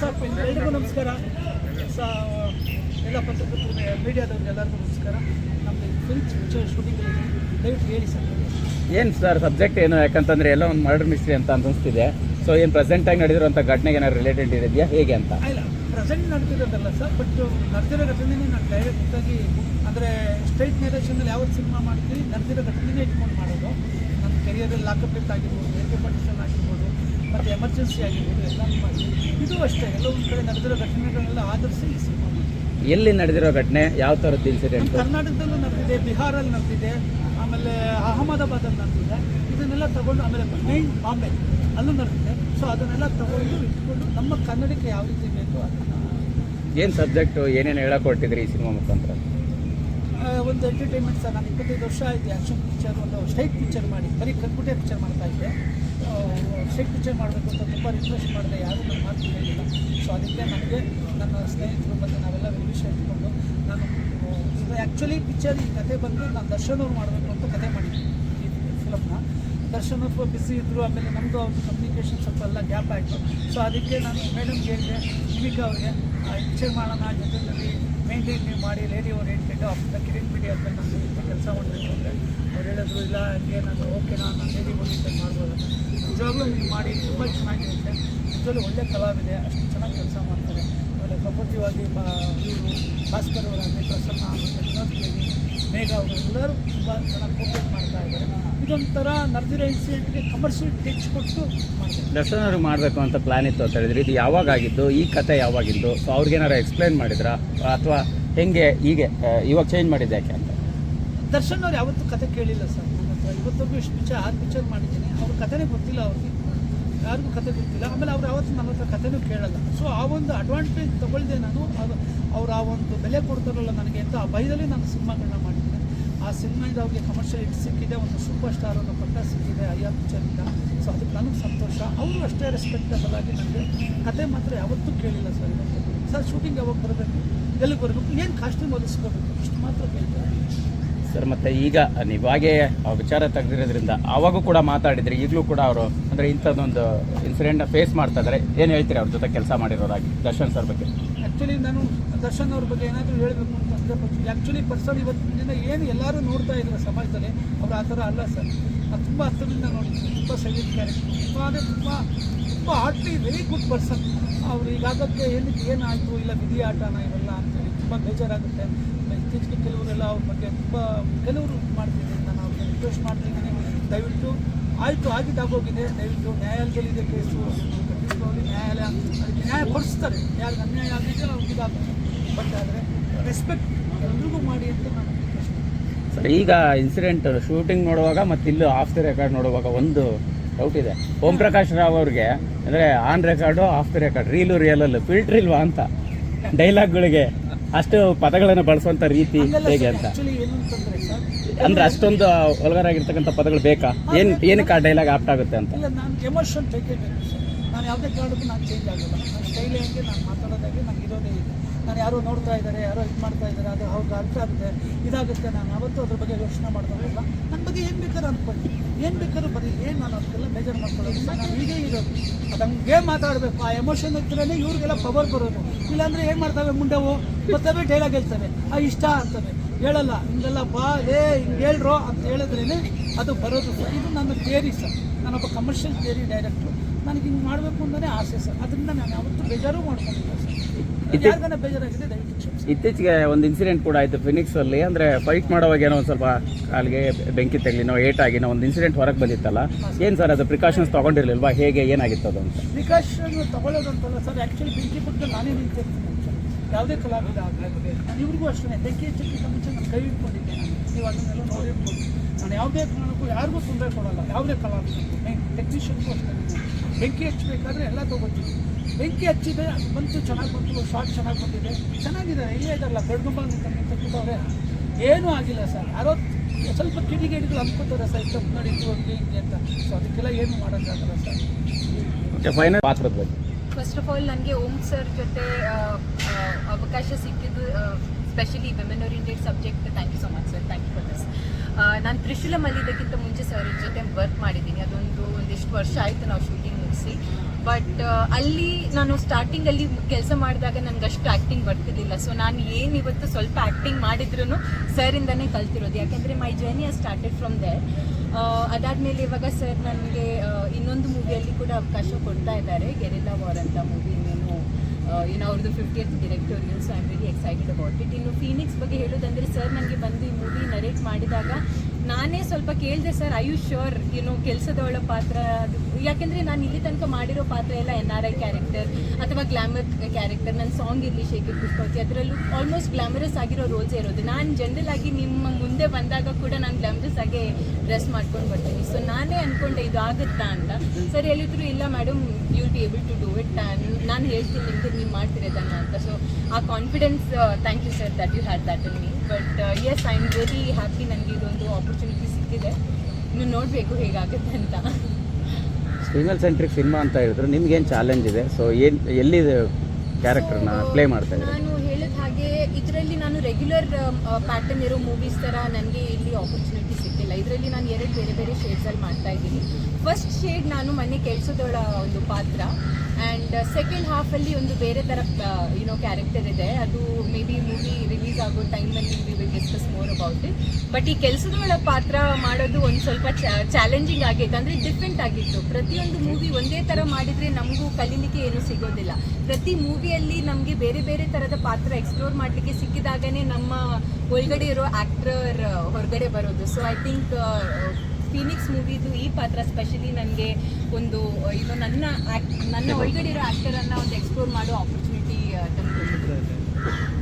Sir ಎಲ್ರಿಗೂ ನಮಸ್ಕಾರ. ಸ ಎಲ್ಲ ಪತ್ರಕರ್ತರಿಗೆ ಮೀಡಿಯಾದವ್ರಿಗೆ ಎಲ್ಲರಿಗೂ ನಮಸ್ಕಾರ. ನಮ್ಮದು ಫಿಲ್ಮ್ ಪಿಕ್ಚರ್ ಶೂಟಿಂಗ್ ದಯವಿಟ್ಟು ಹೇಳಿ ಸರ್. ಏನು ಸರ್ ಸಬ್ಜೆಕ್ಟ್ ಏನು? ಯಾಕಂತಂದ್ರೆ ಎಲ್ಲ ಒಂದು ಮರ್ಡರ್ ಮಿಸ್ಟ್ರಿ ಅಂತ ಅನಿಸ್ತಿದೆ. ಸೊ ಏನು ಪ್ರೆಸೆಂಟಾಗಿ ನಡೆದಿರುವಂಥ ಘಟನೆಗೆ ಏನಾದ್ರು ರಿಲೇಟೆಡ್ ಇದೆಯಾ? ಹೇಗೆ ಅಂತ? ಇಲ್ಲ ಪ್ರೆಸೆಂಟ್ ನಡೆದಿರೋದಲ್ಲ ಸರ್ ಬಟ್ ನಡೆದಿರೋ ಘಟನೆನೇ ನಾನು ಡೈರೆಕ್ಟಾಗಿ ಅಂದರೆ ಸ್ಟ್ರೈಟ್ ನೇರೇಷನಲ್ಲಿ ಯಾವತ್ತು ಸಿನಿಮಾ ಮಾಡ್ತೀವಿ ನಡೆದಿರೋ ಘಟನೆನೇ ಇಟ್ಕೊಂಡು ಮಾಡೋದು. ನನ್ನ ಕೆರಿಯರಲ್ಲಿ ಲಾಕಪ್ ಲಿಫ್ಟ್ ಆಗಿರ್ಬೋದು ಏಕೆ ಪಟಿಷನ್ ಆಗಿರ್ಬೋದು ಮತ್ತು ಎಮರ್ಜೆನ್ಸಿ ಆಗಿರ್ಬೋದು ಎಲ್ಲ ಮಾಡಿ ಇದು ಅಷ್ಟೇ ಕಡೆ ನಡೆದಿರೋ ಘಟನೆಗಳನ್ನೆಲ್ಲ ಆಧರಿಸಿ ಈ ಸಿನಿಮಾ ಎಲ್ಲಿ ನಡೆದಿರೋ ಘಟನೆ ಯಾವ ಥರದ್ದು ಇನ್ಸಿಡೆಂಟ್ ಕರ್ನಾಟಕದಲ್ಲೂ ನಡೆದಿದೆ ಬಿಹಾರಲ್ಲಿ ನಡೆದಿದೆ ಆಮೇಲೆ ಅಹಮದಾಬಾದಲ್ಲಿ ನಡೆದಿದೆ. ಇದನ್ನೆಲ್ಲ ತಗೊಂಡು ಆಮೇಲೆ ಮೈನ್ ಬಾಂಬೆ ಅಲ್ಲೂ ನಡೆದಿದೆ. ಸೊ ಅದನ್ನೆಲ್ಲ ತಗೊಂಡು ಇಟ್ಕೊಂಡು ನಮ್ಮ ಕನ್ನಡಕ್ಕೆ ಯಾವ ರೀತಿ ಬೇಕು ಅದನ್ನು ಏನು ಸಬ್ಜೆಕ್ಟು ಏನೇನು ಹೇಳಕ್ಕೆ ಹೊರಟಿದ್ರಿ ಈ ಸಿನಿಮಾ ಮುಖಾಂತರ? ಒಂದು ಎಂಟರ್ಟೈನ್ಮೆಂಟ್ ಸರ್ ನಾನು ಇಪ್ಪತ್ತೈದು ವರ್ಷ ಆಯಿತು ಆ್ಯಕ್ಷನ್ ಪಿಕ್ಚರ್ ಒಂದು ಸ್ಟೈಟ್ ಪಿಕ್ಚರ್ ಮಾಡಿ, ಬರೀ ಕಂಪ್ಯೂಟರ್ ಪಿಕ್ಚರ್ ಮಾಡ್ತಾ ಇದ್ದೆ. ಸ್ಟೈಟ್ ಪಿಕ್ಚರ್ ಮಾಡಬೇಕು ಅಂತ ತುಂಬ ರಿಕ್ವೆಸ್ಟ್ ಮಾಡಿದೆ, ಯಾರೂ ನನ್ನ ಮಾತು ಹೇಳಿಲ್ಲ ಸೊ ಅದಕ್ಕೆ ನನಗೆ ನನ್ನ ಸ್ನೇಹಿತರು ಮತ್ತು ನಾವೆಲ್ಲ ವಿಷಯ ಇಟ್ಕೊಂಡು ನಾನು ಆ್ಯಕ್ಚುಲಿ ಪಿಕ್ಚರ್ ಈ ಕತೆ ಬಂದು ನಾನು ದರ್ಶನ್ ಮಾಡಬೇಕು ಅಂತ ಕತೆ ಮಾಡಿದ್ದೀನಿ ಈ ಫಿಲಮ್ನ ದರ್ಶನ್ ಬಿಸಿ ಇದ್ದರು ಆಮೇಲೆ ನಮ್ಮದು ಅವ್ರದ್ದು ಕಮ್ಯುನಿಕೇಷನ್ ಸ್ವಲ್ಪ ಎಲ್ಲ ಗ್ಯಾಪ್ ಆಯಿತು. ಸೊ ಅದಕ್ಕೆ ನಾನು ಮೇಡಮ್ಗೆ ಹೇಳಿದೆ ನಿಮಿಕಾ ಅವ್ರಿಗೆ ಪಿಕ್ಚರ್ ಮಾಡೋಣ, ಜೊತೆಯಲ್ಲಿ ಮೇಂಟೈನ್ ನೀವು ಮಾಡಿ ಲೇಡಿ ಓರಿಯೆಂಟೆಡ್ ಆಫ್ಟರ್ ಕಿರಣ್ ಬಿಡಿ ಅಂತ ನಾನು ಕೆಲಸ ಮಾಡಬೇಕು ಅಂದರೆ ಅವ್ರು ಹೇಳಿದ್ರು, ಇಲ್ಲ, ಹಂಗೆ ನಾನು ಓಕೆನಾ ನಾನು ಲೇಡಿ ಓರಿಯೆಂಟೆಡ್ ಮಾಡ್ಬೋದು ನಿಜವಾಗ್ಲೂ ನೀವು ಮಾಡಿ, ತುಂಬ ಚೆನ್ನಾಗಿರುತ್ತೆ. ನಿಜವಾಗ್ಲೂ ಒಳ್ಳೆ ಕಲಾವಿದೆ, ಅಷ್ಟು ಚೆನ್ನಾಗಿ ಕೆಲಸ ಮಾಡ್ತಾರೆ. ಆಮೇಲೆ ಸಮೃದ್ಧವಾಗಿ ಬಾ ಇವರು ಭಾಸ್ಕರ್ ಅವರಾಗಲಿ ಪ್ರಸನ್ನ ಮತ್ತು ದೇವಿ ಮೇಘ ಅವರು ಎಲ್ಲರೂ ತುಂಬ ಚೆನ್ನಾಗಿ ಕೋಪರೇಟ್ ಮಾಡ್ತಾ ಇದ್ದಾರೆ. ಇದೊಂಥರ ನಡೆದಿರೋ ಇನ್ಸಿಡೆಂಟ್ಗೆ ಕಮರ್ಷಿಯಲ್ ಟಚ್ ಕೊಟ್ಟು ದರ್ಶನ್ ಅವ್ರಿಗೆ ಮಾಡಬೇಕು ಅಂತ ಪ್ಲಾನ್ ಇತ್ತು ಅಂತ ಹೇಳಿದ್ರಿ ಇದು ಯಾವಾಗ ಆಗಿದ್ದು ಈ ಕತೆ ಯಾವಾಗಿದ್ದು? ಸೊ ಅವ್ರಿಗೇನಾರು ಎಕ್ಸ್ಪ್ಲೈನ್ ಮಾಡಿದ್ರಾ? ಅಥವಾ ಹೆಂಗೆ ಹೀಗೆ ಇವಾಗ ಚೇಂಜ್ ಮಾಡಿದ್ದು ಯಾಕೆ ಅಂತ? ದರ್ಶನ್ ಅವ್ರು ಯಾವತ್ತೂ ಕತೆ ಕೇಳಿಲ್ಲ ಸರ್. ನನ್ನ ಹತ್ರ ಇವತ್ತರೆಗೂ ಇಷ್ಟು ಪಿಕ್ಚರ್ ಆರು ಪಿಕ್ಚರ್ ಮಾಡಿದ್ದೀನಿ. ಅವ್ರ ಕಥೆನೇ ಗೊತ್ತಿಲ್ಲ ಅವ್ರಿಗೆ. ಯಾರಿಗೂ ಕತೆ ಗೊತ್ತಿಲ್ಲ. ಆಮೇಲೆ ಅವ್ರು ಯಾವತ್ತೂ ನನ್ನ ಹತ್ರ ಕಥೆನೂ ಕೇಳಲ್ಲ. ಸೊ ಆ ಒಂದು ಅಡ್ವಾಂಟೇಜ್ ತೊಗೊಳ್ದೆ ನಾನು ಅದು ಅವ್ರು ಆ ಒಂದು ಬೆಲೆ ಕೊಡ್ತಾರಲ್ಲ ನನಗೆ ಅಂತ ಆ ಭಯದಲ್ಲಿ ನಾನು ಸಿನಿಮಾಗಳನ್ನ ಮಾಡಿದ್ದೀನಿ ಆ ಸಿನಿಮಾಯಿಂದ ಅವ್ರಿಗೆ ಕಮರ್ಷಿಯಲ್ ಹಿಟ್ ಸಿಕ್ಕಿದೆ, ಒಂದು ಸೂಪರ್ ಸ್ಟಾರ್ ಅನ್ನೋ ಪಟ್ಟ ಸಿಕ್ಕಿದೆ, ಅಯ್ಯ, ಪಿಕ್ಚರಿಂದ. ಸೊ ಅದಕ್ಕೆ ನನಗೆ ಸಂತೋಷ. ಅವರು ಅಷ್ಟೇ ರೆಸ್ಪೆಕ್ಟಬಲ್ ಆಗಿ ನನಗೆ ಕತೆ ಮಾತ್ರ ಯಾವತ್ತೂ ಕೇಳಿಲ್ಲ ಸರ್. ಸರ್ ಶೂಟಿಂಗ್ ಯಾವಾಗ ಬರಬೇಕು? ಎಲ್ಲಿಗೆ ಬರಬೇಕು ಏನು ಕಾಸ್ಟ್ಯೂಮ್ ಒದಿಸ್ಕೋಬೇಕು ಇಷ್ಟು ಮಾತ್ರ ಸರ್, ಮತ್ತೆ ಈಗ ನೀವಾಗೆ ಆ ವಿಚಾರ ತೆಗೆದಿರೋದ್ರಿಂದ ಆವಾಗೂ ಕೂಡ ಮಾತಾಡಿದ್ರಿ, ಈಗಲೂ ಕೂಡ ಅವರು ಅಂದರೆ ಇಂಥದ್ದೊಂದು ಇನ್ಸಿಡೆಂಟ್ ಫೇಸ್ ಮಾಡ್ತಾ ಇದ್ದಾರೆ ಏನು ಹೇಳ್ತೀರಿ ಅವ್ರ ಜೊತೆ ಕೆಲಸ ಮಾಡಿರೋರಾಗಿ ದರ್ಶನ್ ಸರ್ ಬಗ್ಗೆ? ಆ್ಯಕ್ಚುಲಿ ನಾನು ದರ್ಶನ್ ಅವ್ರ ಬಗ್ಗೆ ಏನಾದರೂ ಹೇಳಬೇಕು ಅಂತಂದರೆ ಆ್ಯಕ್ಚುಲಿ ಪರ್ಸನ್ ಇವತ್ತಿನ ಏನು ಎಲ್ಲರೂ ನೋಡ್ತಾ ಇದ್ದಾರೆ ಸಮಾಜದಲ್ಲಿ, ಅವ್ರು ಆ ಥರ ಅಲ್ಲ ಸರ್. ಅದು ತುಂಬ ಹತ್ತಿರದಿಂದ ನೋಡಿದ್ದೀನಿ ತುಂಬ ಸೈಲೆಂಟ್ ಕ್ಯಾರೆಕ್ಟರ್ ತುಂಬ ಅಂದರೆ ತುಂಬ ತುಂಬ ಹಾರ್ಟ್ಲಿ ವೆರಿ ಗುಡ್ ಪರ್ಸನ್ ಅವ್ರು ಈಗಾಗಕ್ಕೆ ಏನಕ್ಕೆ ಏನಾಯಿತು, ಇಲ್ಲ ವಿಧಿ ಆಟನ ಇವೆಲ್ಲ ಅಂತೇಳಿ ತುಂಬ ಬೇಜಾರಾಗುತ್ತೆ. ಇತ್ತೀಚೆಗೆ ಕೆಲವರೆಲ್ಲ ಅವ್ರ ಬಗ್ಗೆ ತುಂಬ ಕೆಲವರು ಮಾಡ್ತೀನಿ ಅಂತ ನಾವು ರಿಕ್ವೆಸ್ಟ್ ಮಾಡ್ತಿದ್ದೀನಿ. ದಯವಿಟ್ಟು ಆಯಿತು ಆಗಿದ್ದಾಗೋಗಿದೆ ದಯವಿಟ್ಟು ನ್ಯಾಯಾಲಯದಲ್ಲಿದೆ ಕೇಸು. ಖಂಡಿತವಾಗಿ ನ್ಯಾಯಾಲಯ ಅದಕ್ಕೆ ನ್ಯಾಯ ಕೊಡಿಸ್ತಾರೆ. ಯಾರಿಗೆ ಅನ್ಯಾಯ ಆಗಿದೆ ನಾವು ಬಟ್ ಆದರೆ ರೆಸ್ಪೆಕ್ಟ್ ಎಲ್ರಿಗೂ ಮಾಡಿ ಅಂತ ನಾನು ಸರ್, ಈಗ ಇನ್ಸಿಡೆಂಟ್ ಶೂಟಿಂಗ್ ನೋಡುವಾಗ ಮತ್ತೆ ಇಲ್ಲೂ ಆಫ್ ದಿ ರೆಕಾರ್ಡ್ ನೋಡುವಾಗ ಒಂದು ಡೌಟ್ ಇದೆ. ಓಂ ಪ್ರಕಾಶ್ ರಾವ್ ಅವ್ರಿಗೆ, ಅಂದರೆ on record off the record reel ರಿಯಲಲ್ಲೂ filter ಇಲ್ವಾ ಅಂತ ಡೈಲಾಗ್ಗಳಿಗೆ ಅಷ್ಟು ಪದಗಳನ್ನು ಬಳಸುವಂಥ ರೀತಿ ಹೇಗೆ ಅಂತ? ಅಂದ್ರೆ ಅಷ್ಟೊಂದು ಒಳಗರಾಗಿರ್ತಕ್ಕಂಥ ಪದಗಳು ಬೇಕಾ? ಏನು ಏನಕ್ಕೆ ಆ ಡೈಲಾಗ್ ಆಪ್ಟ್ ಆಗುತ್ತೆ ಅಂತ? ಎಮೋಷನ್ ನಾನು ಯಾವುದೇ ಕಾರಣಕ್ಕೂ ನಾನು ಚೇಂಜ್ ಆಗಲ್ಲ. ನನ್ನ ಸ್ಟೈಲ್ ಹೆಂಗೆ ನಾನು ಮಾತಾಡೋದಾಗೆ ನನಗೆ ಇರೋದೇ ಇದೆ ನಾನು ಯಾರೋ ನೋಡ್ತಾ ಇದ್ದಾರೆ, ಯಾರೋ ಇದು ಮಾಡ್ತಾ ಇದ್ದಾರೆ, ಅದು ಅವ್ರಿಗೆ ಅರ್ಥ ಆಗುತ್ತೆ, ಇದಾಗುತ್ತೆ, ನಾನು ಯಾವತ್ತೂ ಅದ್ರ ಬಗ್ಗೆ ಯೋಚನೆ ಮಾಡ್ಕೊಂಡಿಲ್ಲ ನನ್ನ ಬಗ್ಗೆ ಏನು ಬೇಕಾದ್ರೂ ಅಂದ್ಕೊಳ್ಳಿ ಏನು ಬೇಕಾದ್ರೂ ಬರೀ ಏನು ನಾನು ಅದಕ್ಕೆಲ್ಲ ಬೇಜಾರು ಮಾಡ್ಕೊಳ್ಳೋದು ನಾನು ಹೀಗೆ ಇರೋದು. ಅದು ಹಂಗೆ ಮಾತಾಡಬೇಕು. ಆ ಎಮೋಷನ್ ಹತ್ರನೇ ಇವ್ರಿಗೆಲ್ಲ ಪವರ್ ಬರೋದು. ಇಲ್ಲಾಂದರೆ ಏನು ಮಾಡ್ತವೆ ಮುಂಡೆವು ಬರ್ತವೆ ಡೈಲಾಗ್ ಹೇಳ್ತವೆ. ಆ ಇಷ್ಟ ಅಂತವೆ. ಹೇಳಲ್ಲ. ಹಿಂಗೆಲ್ಲ ಬಾ ಏ ಹಿಂಗೆ ಹೇಳ್ರೋ ಅಂತ ಹೇಳಿದ್ರೇ ಅದು ಬರೋದು ಇದು ನನ್ನ ಥಿಯರಿ ಸರ್. ನಾನೊಬ್ಬ ಕಮರ್ಷಿಯಲ್ ಥಿಯರಿ ಡೈರೆಕ್ಟ್ರು ನನಗೆ ಹಿಂಗೆ ಮಾಡಬೇಕು ಅಂತಲೇ ಆಸೆ ಸರ್. ಅದರಿಂದ ನಾನು ಯಾವತ್ತೂ ಬೇಜಾರು ಮಾಡ್ಕೊಂಡಿಲ್ಲ ಸರ್. ಇತ್ತೀಚೆಗೆ ಒಂದು ಇನ್ಸಿಡೆಂಟ್ ಕೂಡ ಆಯಿತು ಫಿನಿಕ್ಸ್ ಅಲ್ಲಿ. ಅಂದರೆ ಫೈಟ್ ಮಾಡುವಾಗ ಏನೋ ಸ್ವಲ್ಪ ಕಾಲಿಗೆ ಬೆಂಕಿ ತಗಲಿನೋ ಏಟಾಗಿನೋ ಒಂದು ಇನ್ಸಿಡೆಂಟ್ ಹೊರಗೆ ಬಂದಿತ್ತಲ್ಲ. ಏನು ಸರ್ ಅದು ಪ್ರಿಕಾಷನ್ಸ್ ತಗೊಂಡಿರ್ಲಿಲ್ವಾ? ಹೇಗೆ, ಏನಾಗಿತ್ತು ಅದು ಅಂತ? Precaution ತಗೊಳ್ಳೋದಂತಲ್ಲ sir. ಆ್ಯಕ್ಚುಲಿ ಬೆಂಕಿ ಪಕ್ಕದಲ್ಲಿ ನಾನೇ ನಿಂತಿರ್ತೀನಿ ಯಾವುದೇ ಕಲಾವಿದ ಆಗಲಿ, ಇವ್ರಿಗೂ ಅಷ್ಟೇ ಬೆಂಕಿ ಹಚ್ಚಕ್ಕಿಂತ ಮುಂಚೆ ನಾನು ಕೈ ಇಟ್ಕೊಂಡಿದ್ದೆ ನೀವು ಅದನ್ನೆಲ್ಲ ನೋಡಿರ್ಬೋದು ನಾನು ಯಾವುದೇ ಕಾರಣಕ್ಕೂ ಯಾರಿಗೂ ತೊಂದರೆ ಕೊಡಲ್ಲ. ಯಾವುದೇ ಕಲಾವಿದ ಟೆಕ್ನಿಷಿಯನ್ಗೂ ಅಷ್ಟೇ ಬೆಂಕಿ ಹೆಚ್ಚಬೇಕಾದ್ರೆ ಎಲ್ಲ ತೊಗೊಳ್ತೀನಿ. ಬೆಂಕಿ ಹಚ್ಚಿದೆ ಅದು ಬಂತು ಚೆನ್ನಾಗಿ ಬಂತು ಶಾರ್ಟ್ ಚೆನ್ನಾಗಿ ಬಂದಿದೆ. ಚೆನ್ನಾಗಿದೆ ಇಲ್ಲೇ ಇದಲ್ಲ? ಗಡ್ಗುಂಬ ಅಂತಕ್ಕಂಥವ್ರೆ ಏನೂ ಆಗಿಲ್ಲ ಸರ್. ಯಾರೋ ಸ್ವಲ್ಪ ಕಿಡಿಗೇಡಿಗಳು ಅನ್ಕೋತಾರೆ ಸರ್ ತಪ್ಪು ನಡೀತು ಹಂಗೆ ಹಿಂಗೆ ಅಂತ. ಸೊ ಅದಕ್ಕೆಲ್ಲ ಏನು ಮಾಡೋಕ್ಕಾಗಲ್ಲ ಸರ್. ಓಕೆ ಫೈನಲ್ ಪಾತ್ರದ ಬಗ್ಗೆ. ಫಸ್ಟ್ ಆಫ್ ಆಲ್ ನನಗೆ ಓಂ ಸರ್ ಜೊತೆ ಅವಕಾಶ ಸಿಕ್ಕಿದ್ದು specially women oriented subject thank you so much sir thank you for this ನಾನು ತ್ರಿಶೂಲ ಮಲ್ಲಿದಕ್ಕಿಂತ ಮುಂಚೆ ಸರ್ ಜೊತೆ ವರ್ಕ್ ಮಾಡಿದ್ದೀನಿ. ಅದೊಂದು ಒಂದಿಷ್ಟು ವರ್ಷ ಆಯಿತು ನಾವು ಶೂಟಿಂಗ್ ಮುಗಿಸಿ. ಬಟ್ ಅಲ್ಲಿ ನಾನು ಸ್ಟಾರ್ಟಿಂಗ್ ಅಲ್ಲಿ ಕೆಲಸ ಮಾಡಿದಾಗ ನನ್ಗೆ ಅಷ್ಟು ಆಕ್ಟಿಂಗ್ ಬರ್ತಿರ್ಲಿಲ್ಲ ಸೊ ನಾನು ಏನು ಇವತ್ತು ಸ್ವಲ್ಪ ಆಕ್ಟಿಂಗ್ ಮಾಡಿದ್ರು ಸರ್ ಇಂದಾನೇ ಕಲ್ತಿರೋದು. ಯಾಕೆಂದರೆ my journey started from there ಅದಾದ್ಮೇಲೆ ಇವಾಗ ಸರ್ ನನಗೆ ಇನ್ನೊಂದು ಮೂವಿಯಲ್ಲಿ ಕೂಡ ಅವಕಾಶ ಕೊಡ್ತಾ ಇದ್ದಾರೆ. ಗೆರಿಲ್ಲಾ ವಾರ್ ಅಂತ ಮೂವಿ ಇನ್ನೇನು ಇನ್ನು ಅವ್ರದ್ದು fiftieth directorial so I am very excited about it ಇನ್ನು ಫೀನಿಕ್ಸ್ ಬಗ್ಗೆ ಹೇಳೋದಂದ್ರೆ ಸರ್ ನನಗೆ ಬಂದು ಈ ಮೂವಿ ನರೇಟ್ ಮಾಡಿದಾಗ ನಾನೇ ಸ್ವಲ್ಪ ಕೇಳಿದೆ, ಸರ್ ಐ ಯು ಶ್ಯೂರ್ ಏನು ಕೆಲಸದವಳ ಪಾತ್ರ ಅದು. ಯಾಕೆಂದರೆ ನಾನು ಇಲ್ಲಿ ತನಕ ಮಾಡಿರೋ ಪಾತ್ರ ಎಲ್ಲ ಎನ್ ಆರ್ ಐ ಕ್ಯಾರೆಕ್ಟರ್ ಅಥವಾ ಗ್ಲಾಮರ್ ಕ್ಯಾರೆಕ್ಟರ್ ನನ್ನ ಸಾಂಗ್ ಇರಲಿ ಶೇಖರ್ ಪುಷ್ಪವತಿ. ಅದರಲ್ಲೂ ಆಲ್ಮೋಸ್ಟ್ ಗ್ಲಾಮರಸ್ ಆಗಿರೋ ರೋಲ್ಸೇ ಇರೋದು. ನಾನು ಜನರಲ್ ಆಗಿ ನಿಮ್ಮ ಮುಂದೆ ಬಂದಾಗ ಕೂಡ ನಾನು ಗ್ಲಾಮರಸ್ ಆಗಿ ಡ್ರೆಸ್ ಮಾಡ್ಕೊಂಡು ಬರ್ತೀನಿ. ಸೊ ನಾನೇ ಅಂದ್ಕೊಂಡೆ ಇದು ಆಗುತ್ತಾ ಅಂತ. ಸರ್, ಹೇಳಿದ್ರು, ಇಲ್ಲ madam you be able to do it ನಾನು ಹೇಳ್ತೀನಿ ನಿಮಗೆ, ನೀವು ಮಾಡ್ತಿರೋದನ್ನ ಅಂತ. ಸೊ ಆ confidence thank you sir that you had that in me but yes I am very happy ನನಗೆ ಇದೊಂದು ಆಪರ್ಚುನಿಟಿ ಸಿಕ್ಕಿದೆ. ಇನ್ನು ನೋಡಬೇಕು ಹೇಗಾಗುತ್ತೆ ಅಂತ. ಫೀಮೇಲ್ ಸೆಂಟ್ರಿಕ್ ಸಿನಿಮಾ ಅಂತ ಹೇಳಿದ್ರು ನಿಮ್ಗೇನು ಚಾಲೆಂಜ್ ಇದೆ? ಸೊ ಏನು ಎಲ್ಲಿ ಕ್ಯಾರೆಕ್ಟರ್ನ ಪ್ಲೇ ಮಾಡ್ತಾ ಇದ್ದೀನಿ ನಾನು ಹೇಳಿದ ಹಾಗೆ ಇದರಲ್ಲಿ ನಾನು ರೆಗ್ಯುಲರ್ ಪ್ಯಾಟರ್ನ್ ಇರೋ ಮೂವೀಸ್ ಥರ ನನಗೆ ಇಲ್ಲಿ ಆಪರ್ಚುನಿಟಿ ಸಿಕ್ಕಿಲ್ಲ ಇದರಲ್ಲಿ ನಾನು ಎರಡು ಬೇರೆ ಬೇರೆ ಶೇಡ್ಸಲ್ಲಿ ಮಾಡ್ತಾ ಇದ್ದೀನಿ. ಫಸ್ಟ್ ಶೇಡ್ ನಾನು ಮನೆ ಕೆಲಸದೊಳ ಒಂದು ಪಾತ್ರ. ಆ್ಯಂಡ್ ಸೆಕೆಂಡ್ ಹಾಫಲ್ಲಿ ಒಂದು ಬೇರೆ ಥರ ಯುನೋ ಕ್ಯಾರೆಕ್ಟರ್ ಇದೆ. ಅದು ಮೇ ಬಿ ಮೂವಿ ರಿಲೀಸ್ ಆಗೋ ಟೈಮಲ್ಲಿ we will discuss more about it but ಈ ಕೆಲಸದೊಳ ಪಾತ್ರ ಮಾಡೋದು ಒಂದು ಸ್ವಲ್ಪ ಚಾಲೆಂಜಿಂಗ್ ಆಗಿತ್ತು ಅಂದರೆ ಡಿಫ್ರೆಂಟ್ ಆಗಿತ್ತು. ಪ್ರತಿಯೊಂದು ಮೂವಿ ಒಂದೇ ಥರ ಮಾಡಿದರೆ ನಮಗೂ ಕಲೀಲಿಕ್ಕೆ ಏನು ಸಿಗೋದಿಲ್ಲ. ಪ್ರತಿ ಮೂವಿಯಲ್ಲಿ ನಮಗೆ ಬೇರೆ ಬೇರೆ ಥರದ ಪಾತ್ರ ಎಕ್ಸ್ಪ್ಲೋರ್ ಮಾಡಲಿಕ್ಕೆ ಸಿಕ್ಕಿದಾಗನೇ ನಮ್ಮ ಒಳಗಡೆ ಇರೋ ಆ್ಯಕ್ಟರ್ ಹೊರಗಡೆ ಬರೋದು. ಸೊ ಐ ಥಿಂಕ್ ಫೀನಿಕ್ಸ್ ಮೂವಿದು ಈ ಪಾತ್ರ ಸ್ಪೆಷಲಿ ನನಗೆ ಒಂದು ಇದು ನನ್ನ ನನ್ನ ಒಳಗಡೆ ಇರೋ ಆ್ಯಕ್ಟರನ್ನು ಒಂದು ಎಕ್ಸ್ಪ್ಲೋರ್ ಮಾಡೋ ಆಪರ್ಚುನಿಟಿ ತಂದು